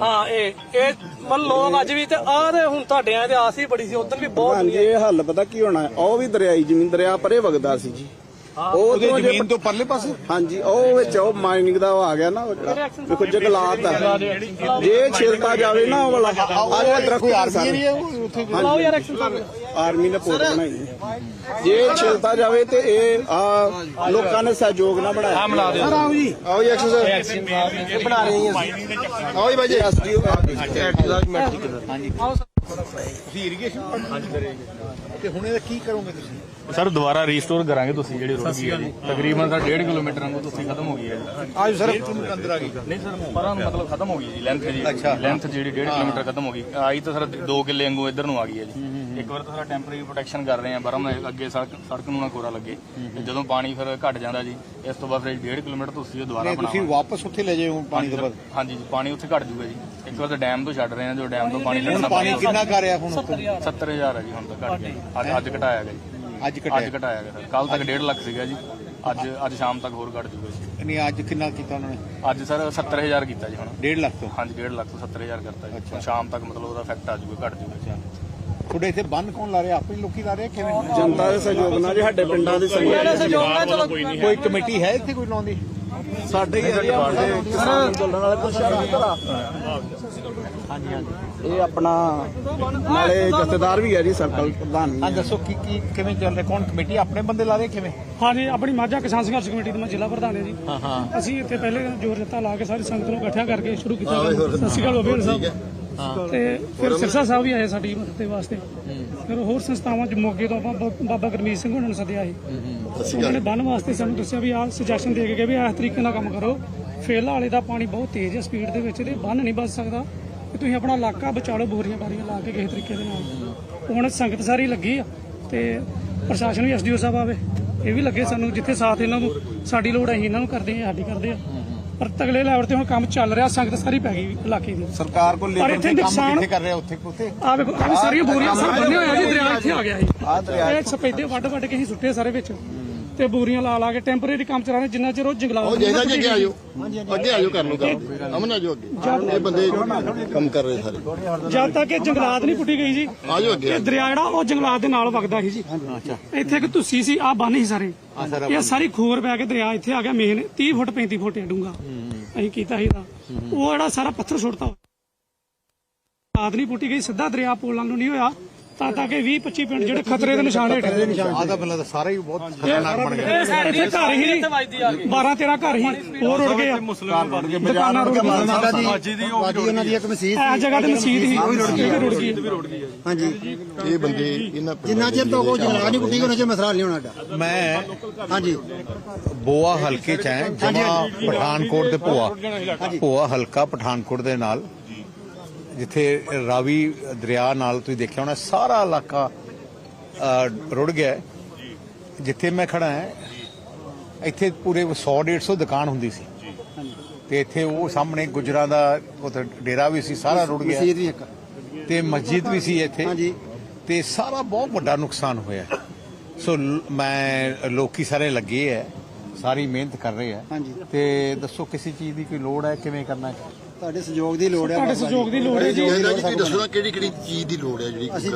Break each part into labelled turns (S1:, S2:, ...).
S1: ਹਾਂ ਇਹ ਇਹ ਮਨ ਲੋਕ ਅੱਜ ਵੀ ਤੇ ਆਹ ਤੇ ਹੁਣ ਤੁਹਾਡੇ ਆ ਤੇ ਆਸ ਹੀ ਬੜੀ ਸੀ ਉਦੋਂ ਵੀ ਬਹੁਤ
S2: ਹਾਂਜੀ ਇਹ ਹੱਲ ਪਤਾ ਕੀ ਹੋਣਾ? ਉਹ ਵੀ ਦਰਿਆਈ ਜ਼ਮੀਨ ਦਰਿਆ ਪਰੇ ਵਗਦਾ ਸੀ ਜੀ। ਉਹ
S3: ਉਹਦੇ
S2: ਜੇ-
S3: ਜ਼ਮੀਨ ਤੋਂ ਪਰਲੇ ਪਾਸੇ?
S2: ਹਾਂਜੀ ਉਹ ਵਿੱਚ ਉਹ ਮਾਈਨਿੰਗ ਦਾ ਉਹ ਆ ਗਿਆ ਨਾ ਉਹ ਜਿਹੜਾ ਦੇਖੋ ਜੰਗਲਾਤ ਆ ਜੇ ਛਿਲਤਾ ਜਾਵੇ ਨਾ ਉਹ ਵਾਲਾ ਆ ਜਿਹੜਾ ਦਰਖਤ
S3: ਕੋਈ
S2: ਆ
S3: ਆਰਮੀ
S2: ਸਾਰੇ
S1: ਲਾਓ ਯਾਰ ਐਕਸ਼ਨ
S2: ਆਰਮੀ ਨੇ ਪੋਰਟ ਬਣਾਈ। ਜੇ ਛਿਲਤਾ ਜਾਵੇ ਤੇ ਇਹ ਆ ਲੋਕਾਂ ਨੇ ਸਹਿਯੋਗ ਨਾਲ ਬਣਾਇਆ। ਆ ਮਿਲਾ ਦਿਓ। ਸਰ ਆਓ ਜੀ ਆਓ ਜੀ ਐਕਸ਼ਨ ਸਰ ਬਣਾ ਰਹੇ ਹਾਂ ਆਓ ਜੀ ਬਾਜੀ ਐਸਡੀਓ
S3: ਤੁਸੀਂ ਇਰੀਗੇਸ਼ਨ ਹਾਂਜੀ ਤੇ ਹੁਣ ਇਹਦਾ ਕੀ ਕਰੋਗੇ ਤੁਸੀਂ?
S4: ਸਰ ਦੁਬਾਰਾ ਰੀਸਟੋਰ ਕਰਾਂਗੇ ਤੁਸੀਂ ਜਿਹੜੀ ਰੁੜ ਗਈ ਹੈ ਜੀ। ਤਕਰੀਬਨ ਸਰ 1.5 ਕਿਲੋਮੀਟਰ ਵਾਂਗੂ ਤੁਸੀਂ ਖਤਮ ਹੋ ਗਈ ਹੈ ਜੀ।
S3: ਅੱਜ ਸਰ ਕਿਲੋਮੀਟਰ ਅੰਦਰ ਆ ਗਈ।
S4: ਨਹੀਂ ਸਰ ਪਰਾਂ ਨੂੰ ਮਤਲਬ ਖਤਮ ਹੋ ਗਈ ਜੀ ਲੈਂਥ ਜੀ। ਲੈਂਥ ਜਿਹੜੀ 1.5 ਕਿਲੋਮੀਟਰ ਖਤਮ ਹੋ ਗਈ। ਆਈ ਤਾਂ ਸਰ 2 ਕਿੱਲੇ ਵਾਂਗੂ ਇੱਧਰ ਨੂੰ ਆ ਗਈ ਹੈ ਜੀ। ਇੱਕ ਵਾਰ ਤਾਂ ਟੈਂਪਰੇਰੀ ਪ੍ਰੋਟੈਕਸ਼ਨ ਕਰ ਰਹੇ ਆ ਬਰਮ ਅੱਗੇ ਸੜਕ ਸੜਕ ਨੂੰ ਨਾ ਕੋਰਾ ਲੱਗੇ। ਤੇ ਜਦੋਂ ਪਾਣੀ ਫਿਰ ਘਟ ਜਾਂਦਾ ਜੀ ਇਸ ਤੋਂ ਬਾਅਦ ਫਿਰ 1.5 ਕਿਲੋਮੀਟਰ ਤੁਸੀਂ ਉਹ ਦੁਬਾਰਾ
S3: ਨਹੀਂ ਤੁਸੀਂ
S4: ਬਣਾਓ
S3: ਵਾਪਸ ਉੱਥੇ ਲੈ ਜਾਓ ਪਾਣੀ ਤੋਂ ਬਾਅਦ।
S4: ਹਾਂਜੀ ਜੀ ਪਾਣੀ ਉੱਥੇ ਘਟ ਜੂਗਾ ਜੀ। ਇੱਕ ਵਾਰ ਤਾਂ ਡੈਮ ਤੋਂ ਛੱਡ ਰਹੇ ਆ ਜੋ ਡੈਮ ਤੋਂ ਪਾਣੀ ਲੈਣਾ
S3: ਪਾਣੀ ਕਿੰਨਾ ਕਰ ਰਿਹਾ ਹੁਣ ਉੱਥੇ?
S4: 70000 ਹੈ ਜੀ ਹੁਣ ਤਾਂ ਘਟ ਗਿਆ। ਅੱਜ ਅੱਜ ਘਟਾਇਆ ਗਿਆ ਜੀ।
S3: ਅੱਜ
S4: ਅੱਜ
S3: ਘਟਿਆ
S4: ਘਟਾਇਆ ਗਿਆ ਸਰ। ਕੱਲ ਤੱਕ 1.5 ਲੱਖ ਸੀਗਾ ਜੀ। ਅੱਜ ਅੱਜ ਸ਼ਾਮ ਤੱਕ ਹੋਰ ਘਟ ਜੂਗਾ ਜੀ।
S3: ਨਹੀਂ ਅੱਜ ਕਿੰਨਾ ਕੀਤਾ ਉਹਨਾਂ ਨੇ?
S4: ਅੱਜ ਸਰ 70000 ਕੀਤਾ ਜੀ ਹੁਣ।
S3: 1.5 ਲੱਖ ਤੋਂ?
S4: ਹਾਂਜੀ 1.5 ਲੱਖ ਤੋਂ 70000 ਕਰਤਾ ਜੀ। ਸ਼ਾਮ ਤੱਕ ਮਤਲਬ ਉਹਦਾ ਇਫੈਕਟ ਆ ਜੂਗਾ ਘਟ ਜੂਗਾ ਜੀ।
S3: ਤੁਹਾਡੇ ਇੱਥੇ ਬੰਨ ਕੌਣ ਲਾ ਰਿਹਾ? ਆਪੇ ਲੋਕੀ ਲਾ ਰਹੇ ਕਿਵੇਂ?
S2: ਜਨਤਾ ਦੇ ਸਹਿਯੋਗ ਨਾਲ ਜੀ ਸਾਡੇ ਪਿੰਡਾਂ ਦੇ ਸਹਿਯੋਗ ਨਾਲ।
S1: ਸਹਿਯੋਗ ਨਾਲ ਚਲੋ।
S3: ਕੋਈ ਕਮੇਟੀ ਹੈ ਇੱਥੇ ਕੋਈ ਲਾਉਂਦੀ
S2: ਸਾਡੇ ਹੀ ਕਿਸਾਨ ਅੰਦੋਲਨ ਵਾਲੇ ਪੁੱਛਿਆ ਹਾਂਜੀ ਹਾਂਜੀ। ਇਹ ਆਪਣਾ ਨਾਲੇ ਜਥੇਦਾਰ ਵੀ ਹੈ ਜੀ ਸਰਕਲ ਪ੍ਰਧਾਨ ਵੀ
S3: ਹਾਂ। ਦੱਸੋ ਕੀ ਕੀ ਕਿਵੇਂ ਚੱਲ ਰਿਹਾ? ਕੌਣ ਕਮੇਟੀ? ਆਪਣੇ ਬੰਦੇ ਲਾ ਰਹੇ ਕਿਵੇਂ?
S5: ਹਾਂਜੀ ਆਪਣੀ ਮਾਝਾ ਕਿਸਾਨ ਸੰਘਰਸ਼ ਕਮੇਟੀ ਦਾ ਮੈਂ ਜ਼ਿਲ੍ਹਾ ਪ੍ਰਧਾਨ ਹਾਂ ਜੀ।
S3: ਹਾਂ ਹਾਂ।
S5: ਅਸੀਂ ਇੱਥੇ ਪਹਿਲੇ ਜੋਰ ਜੱਤਾ ਲਾ ਕੇ ਸਾਰੀ ਸੰਗਤ ਨੂੰ ਇਕੱਠਿਆ ਕਰਕੇ ਸ਼ੁਰੂ ਕੀਤਾ ਸਤਿ ਸ਼੍ਰੀ ਅਕਾਲ ਸਾਹਿਬ। ਤੇ ਫਿਰ ਸਿਰਸਾ ਸਾਹਿਬ ਵੀ ਆਏ ਸਾਡੀ ਮਦਦ ਦੇ ਵਾਸਤੇ। ਫਿਰ ਹੋਰ ਸੰਸਥਾਵਾਂ ਚ ਮੋਗੇ ਤੋਂ ਆਪਾਂ ਬ- ਬਾਬਾ ਗੁਰਮੀਤ ਸਿੰਘ ਉਹਨਾਂ ਨੂੰ ਸੱਦਿਆ ਸੀ। ਉਹਨਾਂ ਨੇ ਬੰਨ ਵਾਸਤੇ ਸਾਨੂੰ ਦੱਸਿਆ ਵੀ ਆਹ ਸੁਜੈਸ਼ਨ ਦੇ ਕੇ ਗਏ ਵੀ ਇਸ ਤਰੀਕੇ ਨਾਲ ਕੰਮ ਕਰੋ। ਫੇਲਾ ਵਾਲੇ ਦਾ ਪਾਣੀ ਬਹੁਤ ਤੇਜ਼ ਹੈ ਸਪੀਡ ਦੇ ਵਿੱਚ ਤੇ ਬੰਨ ਨਹੀਂ ਬਚ ਸਕਦਾ। ਤੇ ਤੁਸੀਂ ਆਪਣਾ ਇਲਾਕਾ ਬਚਾ ਬੋਰੀਆਂ ਬਾਰੀਆਂ ਲਾ ਕੇ ਕਿਸੇ ਤਰੀਕੇ ਦੇ ਨਾਲ। ਹੁਣ ਸੰਗਤ ਸਾਰੀ ਲੱਗੀ ਆ ਤੇ ਪ੍ਰਸ਼ਾਸਨ ਵੀ ਐਸਡੀਓ ਸਾਹਿਬ ਆਵੇ। ਇਹ ਵੀ ਲੱਗੇ ਸਾਨੂੰ, ਜਿੱਥੇ ਸਾਥ ਇਹਨਾਂ ਨੂੰ, ਸਾਡੀ ਲੋੜ ਹੈ ਅਸੀਂ ਇਹਨਾਂ ਨੂੰ ਕਰਦੇ ਆ ਸਾਡੀ ਕਰਦੇ ਆ ਪਰ ਤਗਲੇ ਲੈਵਲ ਤੇ ਹੁਣ ਕੰਮ ਚੱਲ ਰਿਹਾ ਸੰਗਤ ਸਾਰੀ ਪੈ ਗਈ ਇਲਾਕੇ ਦੀ।
S2: ਸਰਕਾਰ ਕੋਲ ਲੇਬਰ
S5: ਇੱਥੇ
S3: ਕੰਮ ਕਿੱਥੇ ਕਰ ਰਿਹਾ ਉੱਥੇ ਉੱਥੇ?
S5: ਆ ਵੇਖੋ ਸਾਰੀਆਂ ਬੋਰੀਆਂ ਸਭ ਬੰਨੇ ਹੋਇਆ ਜੀ ਦਰਿਆ ਇੱਥੇ ਆ ਗਿਆ ਸੀ
S2: ਆਹ ਦਰਿਆ
S5: ਇਹ ਸਪੈਦੇ ਵੱਡ ਵੱਡ ਕੇ ਅਸੀਂ ਸੁੱਟੇ ਸਾਰੇ ਵਿੱਚ। ਤੇ ਬੋਰੀਆਂ ਲਾ ਲਾ ਕੇ ਟੈਂਪਰੇਰੀ ਕੰਮ ਚਲਾਣੇ ਜਿੰਨਾ ਚਿਰ ਉਹ ਜੰਗਲਾਤ
S6: ਉਹ ਜਿਹਦਾ ਜੀ ਅੱਗੇ ਆਜੋ ਅੱਗੇ ਆਜੋ ਕਰ ਲਓ ਕੰਮ ਅਮਨ ਆਜੋ ਅੱਗੇ। ਇਹ ਬੰਦੇ ਕੰਮ ਕਰ ਰਹੇ ਸਾਰੇ।
S5: ਜਦ ਤੱਕ ਇਹ ਜੰਗਲਾਤ ਨਹੀਂ ਪੁੱਟੀ ਗਈ ਜੀ
S6: ਆਜੋ ਅੱਗੇ।
S5: ਇਹ ਦਰਿਆ ਜਿਹੜਾ ਉਹ ਜੰਗਲਾਤ ਦੇ ਨਾਲ ਵਗਦਾ ਸੀ ਜੀ। ਇੱਥੇ ਇੱਕ ਤੁਸੀਂ ਸੀ ਆ ਬੰਨ ਸੀ ਸਾਰੇ। ਇਹ ਸਾਰੀ ਖੋਰ ਪੈ ਕੇ ਦਰਿਆ ਇੱਥੇ ਆ ਗਿਆ ਮੇਨ। 30 ਫੁੱਟ 35 ਫੁੱਟ ਡੂੰਗਾ ਅਸੀਂ ਕੀਤਾ ਸੀ ਇਹਦਾ। ਉਹ ਜਿਹੜਾ ਸਾਰਾ ਪੱਥਰ ਸੁੱਟਤਾ। ਆਦ ਨਹੀਂ ਪੁੱਟੀ ਗਈ ਸਿੱਧਾ ਦਰਿਆ ਪੋਲਾਂ ਨੂੰ ਨਹੀਂ ਹੋਇਆ। ਤਾਂ ਤਾਂ ਕਿ 20 25 ਪਿੰਡ ਜਿਹੜੇ ਖਤਰੇ ਦੇ ਨਿਸ਼ਾਨ ਹੇਠ ਨੇ
S3: ਆਦਾ ਬੰਦਾ ਤਾਂ ਸਾਰਾ ਹੀ ਬਹੁਤ ਖਤਰਨਾਕ ਬਣ ਗਿਆ।
S5: ਇਹ ਸਾਡੇ ਘਰ ਹੀ 12 13 ਘਰ ਹੀ ਹੋਰ ਉੜ ਗਏ ਆ। ਦੁਕਾਨਾਂ ਰੁੜ ਗਈਆਂ
S7: ਬਾਜੀ ਉਹਨਾਂ ਦੀ ਇੱਕ ਮਸੀਤ
S5: ਇਹ ਜਗ੍ਹਾ ਤੇ ਮਸਜਿਦ ਹੀ ਉਹ ਵੀ ਰੁੜ ਗਈ
S7: ਹਾਂਜੀ।
S6: ਇਹ ਬੰਦੇ ਇਹਨਾਂ
S7: ਜਿੰਨਾ ਚਿਰ ਤੋਂ ਉਹ ਜਲਾ ਨਹੀਂ ਪੁੱਟੀ ਉਹਨਾਂ ਚਿਰ ਮਸਲਾ ਨਹੀਂ ਹੋਣਾ ਸਾਡਾ
S3: ਮੈਂ
S7: ਹਾਂਜੀ।
S3: ਬੋਆ ਹਲਕੇ ਚ ਹੈ ਜਮਾ ਪਠਾਨਕੋਟ ਦੇ ਭੋਆ। ਭੋਆ ਹਲਕਾ ਪਠਾਨਕੋਟ ਦੇ ਨਾਲ। ਜਿੱਥੇ ਰਾਵੀ ਦਰਿਆ ਨਾਲ ਤੁਸੀਂ ਦੇਖਿਆ ਹੋਣਾ ਸਾਰਾ ਇਲਾਕਾ ਰੁੜ ਗਿਆ। ਜਿੱਥੇ ਮੈਂ ਖੜਾ ਹਾਂ ਇੱਥੇ ਪੂਰੇ 100 150 ਦੁਕਾਨ ਹੁੰਦੀ ਸੀ। ਤੇ ਇੱਥੇ ਉਹ ਸਾਹਮਣੇ ਗੁਜਰਾਂ ਦਾ ਉੱਥੇ ਡੇਰਾ ਵੀ ਸੀ ਸਾਰਾ ਰੁੜ ਗਿਆ।
S7: ਮਸੀਤ ਵੀ ਇੱਕ।
S3: ਤੇ ਮਸਜਿਦ ਵੀ ਸੀ ਇੱਥੇ।
S7: ਹਾਂਜੀ।
S3: ਤੇ ਸਾਰਾ ਬਹੁਤ ਵੱਡਾ ਨੁਕਸਾਨ ਹੋਇਆ। ਸੋ ਮੈਂ ਲੋਕੀ ਸਾਰੇ ਲੱਗੇ ਐ ਸਾਰੀ ਮਿਹਨਤ ਕਰ ਰਹੇ ਐ। ਤੇ ਦੱਸੋ ਕਿਸੇ ਚੀਜ਼ ਦੀ ਕੋਈ ਲੋੜ ਹੈ? ਕਿਵੇਂ ਕਰਨਾ ਹੈ?
S7: ਤੁਹਾਡੇ ਸਹਿਯੋਗ ਦੀ ਲੋੜ ਹੈ
S5: ਤੁਹਾਡੇ ਸਹਿਯੋਗ ਦੀ ਲੋੜ ਹੈ ਜੀ।
S6: ਇਹਦਾ ਜੀ ਤੁਸੀਂ ਦੱਸੋ ਨਾ ਕਿਹੜੀ ਕਿਹੜੀ ਚੀਜ਼ ਦੀ ਲੋੜ ਹੈ ਜਿਹੜੀ
S7: ਅਸੀਂ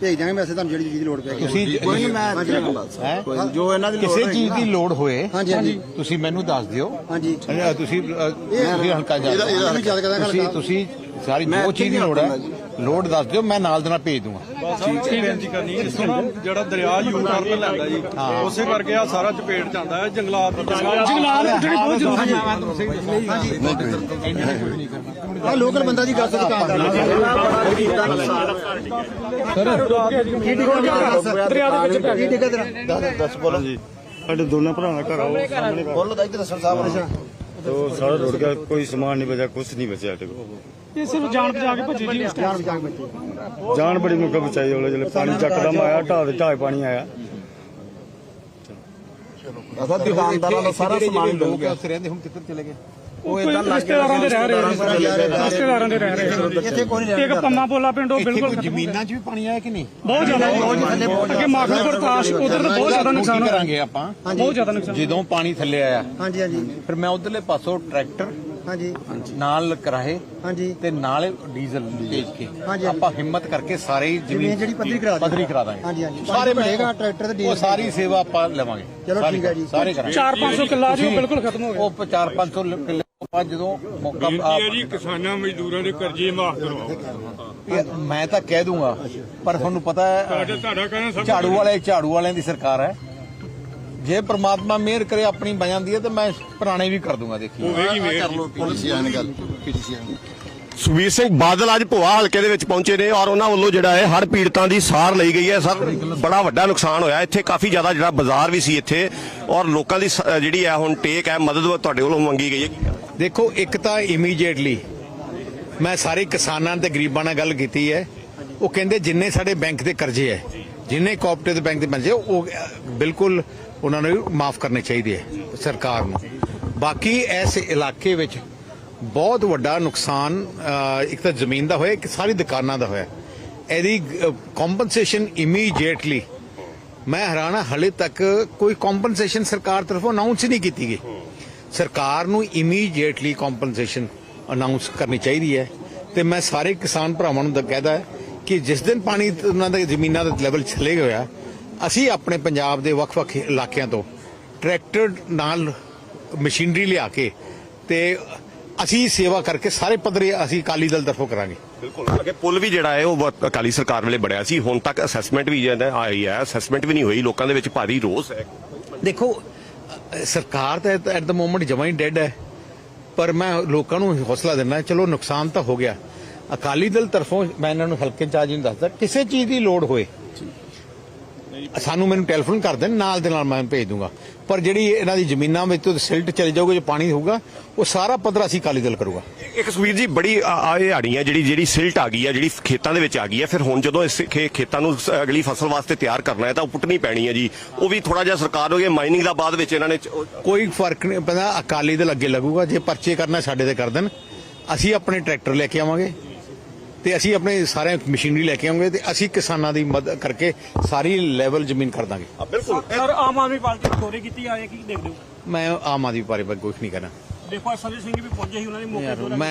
S7: ਭੇਜ ਦਾਂਗੇ ਵੈਸੇ ਤੁਹਾਨੂੰ ਜਿਹੜੀ ਚੀਜ਼ ਦੀ ਲੋੜ ਪੈਗੀ
S3: ਤੁਸੀਂ
S2: ਕੋਈ ਨਹੀਂ ਮੈਂ ਜੋ ਇਹਨਾਂ ਦੀ ਲੋੜ
S3: ਕਿਸੇ ਚੀਜ਼ ਦੀ ਲੋੜ ਹੋਏ
S7: ਹਾਂਜੀ ਹਾਂਜੀ।
S3: ਤੁਸੀਂ ਮੈਨੂੰ ਦੱਸ ਦਿਓ।
S7: ਹਾਂਜੀ।
S3: ਤੁਸੀਂ ਹਲਕਾ ਜਾ
S7: ਇਹਨੂੰ
S3: ਤੁਸੀਂ ਤੁਸੀਂ ਸਾਰੀ ਜੋ ਚੀਜ਼ ਦੀ ਲੋੜ ਹੈ ਲੋੜ ਦੱਸ ਦਿਓ ਮੈਂ ਨਾਲ ਦੇ ਨਾਲ ਭੇਜ ਦੂੰਗਾ।
S8: ਬੇਨਤੀ ਕਰਨੀ ਹੈ। ਸੁਣਾ ਜਿਹੜਾ ਦਰਿਆ ਯੂ ਟਰਨ ਲੈਂਦਾ ਜੀ ਉਸੇ ਕਰਕੇ ਆ ਸਾਰਾ ਚਪੇਟ ਚ ਆਉਂਦਾ ਹੈ ਜੰਗਲਾਤ ਦੀ
S5: ਜੰਗਲਾਤ ਪੁੱਟਣੀ ਬਹੁਤ ਜ਼ਰੂਰੀ ਹੈ।
S7: ਆ ਲੋਕਲ ਬੰਦਾ ਦੀ ਗੱਲ ਤੋਂ ਦੁਕਾਨਦਾਰ
S5: ਦਰਿਆ ਦੇ ਵਿੱਚ ਪੈ
S7: ਕੀ ਟਿਕਾ ਤੇਰਾ?
S9: ਸਾਡੇ ਦੋਨਾਂ ਭਰਾਵਾਂ ਦਾ ਘਰ ਆਓ ਸਾਹਮਣੇ
S7: ਬੋਲੋ ਤਾਂ ਇੱਧਰ ਦੱਸੋ ਸਾਹਿਬ
S9: ਤੋ ਸਾਰਾ ਰੁੜ ਗਿਆ ਕੋਈ ਸਮਾਨ ਨਹੀਂ ਬਚਿਆ ਕੁਝ ਨਹੀਂ ਬਚਿਆ ਸਾਡੇ ਕੋਲ।
S5: ਇਹ ਸਿਰਫ ਜਾਨ ਬਚਾ ਕੇ ਭੱਜੇ ਜੀ ਉਸ
S7: ਜਾਨ
S5: ਟਾਈਮ
S7: ਬਚਾ ਕੇ ਬੱਚੇ
S9: ਜਾਨ ਬੜੀ ਮੁੱਕਾ ਬਚਾਈ ਉਹਲੇ ਜਦੋਂ ਪਾਣੀ ਚੱਕਦਮ ਆਇਆ ਢਾਹ ਦੇ ਢਾਹ ਪਾਣੀ ਆਇਆ।
S2: ਅਸਾਂ ਦੁਕਾਨਦਾਰਾਂ ਦਾ ਸਾਰਾ ਸਮਾਨ ਡੁੱਬ
S3: ਲੋਕ
S2: ਗਿਆ।
S3: ਉੱਥੇ ਰਹਿੰਦੇ ਹੁਣ ਕਿੱਧਰ ਚਲੇ ਗਏ?
S2: ਉਹ
S5: ਕੋਈ
S2: ਇਦਾਂ
S5: ਰਿਸ਼ਤੇਦਾਰਾਂ ਦੇ ਰਹਿ ਰਹੇ ਨੇ ਰਿਸ਼ਤੇਦਾਰਾਂ ਦੇ ਰਹਿ ਰਹੇ
S7: ਇੱਥੇ ਕੋਈ ਨਹੀਂ
S5: ਨੇ ਇੱਕ ਪੰਮਾ ਪੋਲਾ ਪਿੰਡ ਉਹ
S3: ਇੱਥੇ
S5: ਬਿਲਕੁਲ
S3: ਕੋਈ
S5: ਖਤਮ।
S3: ਜ਼ਮੀਨਾਂ 'ਚ ਵੀ ਪਾਣੀ ਆਇਆ ਕਿ ਨਹੀਂ?
S5: ਬਹੁਤ ਜ਼ਿਆਦਾ ਅੱਗੇ ਮਾਖੂਪੁਰ ਤਾਸ਼ ਉਧਰ ਤਾਂ ਬਹੁਤ ਜ਼ਿਆਦਾ
S3: ਹੁਣ
S5: ਨੁਕਸਾਨ
S3: ਕੀ
S5: ਹੋਇਆ।
S3: ਕਰਾਂਗੇ ਆਪਾਂ।
S5: ਬਹੁਤ ਜ਼ਿਆਦਾ ਨੁਕਸਾਨ
S3: ਜਦੋਂ ਪਾਣੀ ਥੱਲੇ ਆਇਆ
S7: ਹਾਂਜੀ ਹਾਂਜੀ।
S3: ਫਿਰ ਮੈਂ ਉਧਰਲੇ ਪਾਸੋਂ ਟਰੈਕਟਰ
S7: ਹਾਂਜੀ।
S3: ਨਾਲ ਕਰਾਏ
S7: ਹਾਂਜੀ।
S3: ਤੇ ਨਾਲ ਡੀਜ਼ਲ ਭੇਜ ਕੇ।
S7: ਹਾਂਜੀ।
S3: ਆਪਾਂ ਹਿੰਮਤ ਕਰਕੇ ਸਾਰੇ ਹੀ
S7: ਜ਼ਮੀਨ ਜਿਹੜੀ ਪੱਧਰੀ ਕਰਾ ਦਿਓ।
S3: ਪੱਧਰੀ ਕਰਾ ਦਾਂਗੇ।
S7: ਹਾਂਜੀ, ਹਾਂਜੀ।
S3: ਸਾਰੇ
S7: ਭਰੇਗਾ, ਟਰੈਕਟਰ ਤੇ ਡੀਜ਼ਲ
S3: ਉਹ ਸਾਰੀ ਸੇਵਾ ਆਪਾਂ ਲਵਾਂਗੇ।
S7: ਚਲੋ
S3: ਸਾਰੀ
S7: ਠੀਕ ਹੈ ਜੀ।
S3: ਸਾਰੇ ਕਰਾਂਗੇ।
S5: 4-500 ਕਿੱਲਾ ਜੀ ਉਹ ਬਿਲਕੁਲ ਖਤਮ ਹੋ ਗਿਆ।
S3: ਉਹ 4-500 ਕਿੱਲੇ ਆਪਾਂ ਜਦੋਂ ਮੌਕਾ
S8: ਜੀ ਕਿਸਾਨਾਂ ਮਜ਼ਦੂਰਾਂ ਦੇ ਕਰਜ਼ੇ ਮਾਫ ਕਰਵਾਓ।
S3: ਮੈਂ ਤਾਂ ਕਹਿ ਦੂੰਗਾ ਪਰ ਤੁਹਾਨੂੰ ਪਤਾ ਹੈ
S8: ਤੁਹਾਡਾ ਕਹਿਣਾ ਸਭ
S3: ਝਾੜੂ ਵਾਲੇ ਝਾੜੂ ਵਾਲਿਆਂ ਦੀ ਸਰਕਾਰ ਹੈ। ਜੇ ਪ੍ਰਮਾਤਮਾ ਮਿਹਰ ਕਰੇ ਆਪਣੀ ਬਣ ਜਾਂਦੀ ਹੈ ਤੇ ਮੈਂ ਪੁਰਾਣੇ ਵੀ ਕਰ ਦੂੰਗਾ ਦੇਖੀ
S8: ਹੋਵੇਗੀ ਮੇਰ
S6: ਕਰ ਲਓ ਪੀਡੀਸੀਆਂ ਦੀ ਗੱਲ ਦੀ
S10: ਸੁਖਬੀਰ ਸਿੰਘ ਬਾਦਲ ਅੱਜ ਭੋਆ ਹਲਕੇ ਦੇ ਵਿੱਚ ਪਹੁੰਚੇ ਨੇ ਔਰ ਉਹਨਾਂ ਵੱਲੋਂ ਜਿਹੜਾ ਹੈ ਹੜ ਪੀੜਤਾਂ ਦੀ ਸਾਰ ਲਈ ਗਈ ਹੈ। ਸਰ ਬੜਾ ਵੱਡਾ ਨੁਕਸਾਨ ਹੋਇਆ। ਇੱਥੇ ਕਾਫੀ ਜ਼ਿਆਦਾ ਜਿਹੜਾ ਬਾਜ਼ਾਰ ਵੀ ਸੀ ਇੱਥੇ ਔਰ ਲੋਕਾਂ ਦੀ ਸ- ਜਿਹੜੀ ਹੈ ਹੁਣ ਟੇਕ ਹੈ ਮਦਦ ਤੁਹਾਡੇ ਵੱਲੋਂ ਮੰਗੀ ਗਈ ਹੈ।
S3: ਦੇਖੋ ਇੱਕ ਤਾਂ ਇਮੀਡੀਏਟਲੀ ਮੈਂ ਸਾਰੇ ਕਿਸਾਨਾਂ ਤੇ ਗਰੀਬਾਂ ਨਾਲ ਗੱਲ ਕੀਤੀ ਹੈ। ਉਹ ਕਹਿੰਦੇ ਜਿੰਨੇ ਸਾਡੇ ਬੈਂਕ ਦੇ ਕਰਜ਼ੇ ਹੈ ਜਿੰਨੇ ਕੋਆਪਰੇਟਿਵ ਬੈਂਕ ਦੇ ਕਰਜ਼ੇ ਉਹ ਅਹ, ਬਿਲਕੁਲ ਉਹਨਾਂ ਨੂੰ ਮਾਫ ਕਰਨੇ ਚਾਹੀਦੇ ਹੈ ਸਰਕਾਰ ਨੂੰ। ਬਾਕੀ ਇਸ ਇਲਾਕੇ ਵਿੱਚ ਬਹੁਤ ਵੱਡਾ ਨੁਕਸਾਨ ਇੱਕ ਤਾਂ ਜ਼ਮੀਨ ਦਾ ਹੋਇਆ, ਇੱਕ ਸਾਰੀ ਦੁਕਾਨਾਂ ਦਾ ਹੋਇਆ। ਇਹਦੀ ਕੰਪਨਸੇਸ਼ਨ ਇਮੀਡੀਏਟਲੀ ਮੈਂ ਹੈਰਾਨ ਹਾਂ, ਹਲੇ ਤੱਕ ਕੋਈ ਕੰਪਨਸੇਸ਼ਨ ਸਰਕਾਰ ਤਰਫੋਂ ਅਨਾਉਂਸ ਹੀ ਨਹੀਂ ਕੀਤੀ ਗਈ। ਸਰਕਾਰ ਨੂੰ ਇਮੀਡੀਏਟਲੀ ਕੰਪਨਸੇਸ਼ਨ ਅਨਾਉਂਸ ਕਰਨੀ ਚਾਹੀਦੀ ਹੈ। ਤੇ ਮੈਂ ਸਾਰੇ ਕਿਸਾਨ ਭਰਾਵਾਂ ਨੂੰ ਕਹਿਦਾ ਕਿ ਜਿਸ ਦਿਨ ਪਾਣੀ ਉਹਨਾਂ ਦੇ ਜ਼ਮੀਨਾਂ ਦਾ ਲੈਵਲ ਚਲੇ ਗਿਆ ਅਸੀਂ ਆਪਣੇ ਪੰਜਾਬ ਦੇ ਵੱਖ-ਵੱਖ ਇਲਾਕਿਆਂ ਤੋਂ ਟਰੈਕਟਰ ਨਾਲ ਮਸ਼ੀਨਰੀ ਲਿਆ ਕੇ ਤੇ ਅਸੀਂ ਸੇਵਾ ਕਰਕੇ ਸਾਰੇ ਪੱਧਰੇ ਅਸੀਂ ਅਕਾਲੀ ਦਲ ਤਰਫੋਂ ਕਰਾਂਗੇ।
S10: ਬਿਲਕੁਲ। ਅੱਗੇ ਪੁਲ ਵੀ ਜਿਹੜਾ ਹੈ ਉਹ ਅਕਾਲੀ ਸਰਕਾਰ ਵੇਲੇ ਬਣਿਆ ਸੀ। ਹੁਣ ਤੱਕ ਅਸੈਸਮੈਂਟ ਵੀ ਜਿਹੜਾ ਆਈ ਹੈ ਅਸੈਸਮੈਂਟ ਵੀ ਨਹੀਂ ਹੋਈ। ਲੋਕਾਂ ਦੇ ਵਿੱਚ ਭਾਰੀ ਰੋਸ ਹੈ।
S3: ਦੇਖੋ ਸਰਕਾਰ ਤਾਂ ਐਟ ਦਾ ਮੋਮੈਂਟ ਜਮਾਂ ਹੀ ਡੈਡ ਹੈ। ਪਰ ਮੈਂ ਲੋਕਾਂ ਨੂੰ ਹੌਸਲਾ ਦਿੰਦਾ ਚਲੋ ਨੁਕਸਾਨ ਤਾਂ ਹੋ ਗਿਆ। ਅਕਾਲੀ ਦਲ ਤਰਫੋਂ ਮੈਂ ਇਹਨਾਂ ਨੂੰ ਹਲਕੇ ਚਾਰਜ ਨੂੰ ਦੱਸਦਾ ਕਿਸੇ ਚੀਜ਼ ਦੀ ਲੋੜ ਹੋਏ। ਸਾਨੂੰ ਮੈਨੂੰ ਟੈਲੀਫੋਨ ਕਰ ਦੇਣ ਨਾਲ ਦੇ ਨਾਲ ਮੈਂ ਭੇਜ ਦੂੰਗਾ। ਪਰ ਜਿਹੜੀ ਇਹਨਾਂ ਦੀ ਜ਼ਮੀਨਾਂ ਵਿੱਚ ਤੋਂ ਸਿਲਟ ਚਲੇ ਜਾਊਗਾ ਜੋ ਪਾਣੀ ਹੋਊਗਾ ਉਹ ਸਾਰਾ ਪੱਧਰ ਅਸੀਂ ਅਕਾਲੀ ਦਲ ਕਰੂਗਾ।
S10: ਇੱਕ ਸੁਖਬੀਰ ਜੀ ਬੜੀ ਆ- ਆ ਇਹ ਹਾੜੀ ਹੈ ਜਿਹੜੀ ਜਿਹੜੀ ਸਿਲਟ ਆ ਗਈ ਹੈ ਜਿਹੜੀ ਖੇਤਾਂ ਦੇ ਵਿੱਚ ਆ ਗਈ ਹੈ ਫਿਰ ਹੁਣ ਜਦੋਂ ਇਸ ਖੇਤਾਂ ਨੂੰ ਅਗਲੀ ਫਸਲ ਵਾਸਤੇ ਤਿਆਰ ਕਰਨਾ ਹੈ ਤਾਂ ਉਹ ਪੁੱਟਣੀ ਪੈਣੀ ਹੈ ਜੀ। ਉਹ ਵੀ ਥੋੜਾ ਜਿਹਾ ਸਰਕਾਰ ਹੋ ਗਈ ਮਾਈਨਿੰਗ ਦਾ ਬਾਅਦ ਵਿੱਚ ਇਹਨਾਂ ਨੇ
S3: ਕੋਈ ਫ਼ਰਕ ਨਹੀਂ ਪੈਂਦਾ ਅਕਾਲੀ ਦਲ ਅੱਗੇ ਲੱਗੂਗਾ ਜੇ ਪਰਚੇ ਕਰਨਾ ਸਾਡੇ ਤੇ ਕਰ ਦੇਣ ਅਸੀਂ ਆਪਣੇ ਟਰੈਕਟਰ ਲੈ ਕੇ ਆਵਾਂਗੇ। ਤੇ ਅਸੀਂ ਆਪਣੇ ਸਾਰੇ ਮਸ਼ੀਨਰੀ ਲੈ ਕੇ ਆਵਾਂਗੇ ਤੇ ਅਸੀਂ ਕਿਸਾਨਾਂ ਦੀ ਮਦਦ ਕਰਕੇ ਸਾਰੀ ਲੈਵਲ ਜ਼ਮੀਨ ਕਰ ਦਾਂਗੇ।
S10: ਬਿਲਕੁਲ।
S5: ਸਰ ਆਮ ਆਦਮੀ ਪਾਰਟੀ ਨੇ ਚੋਰੀ ਕੀਤੀ ਆਏ ਕੀ ਦੇਖਦੇ ਹੋ?
S3: ਮੈਂ ਆਮ ਆਦਮੀ ਬਾਰੇ ਕੁਝ ਨਹੀਂ ਕਹਿਣਾ।
S5: ਦੇਖੋ ਸੰਜੇ ਸਿੰਘ ਵੀ ਪਹੁੰਚੇ ਸੀ ਉਹਨਾਂ ਦੀ ਮੌਕੇ ਤੇ ਨੇ
S3: ਮੈਂ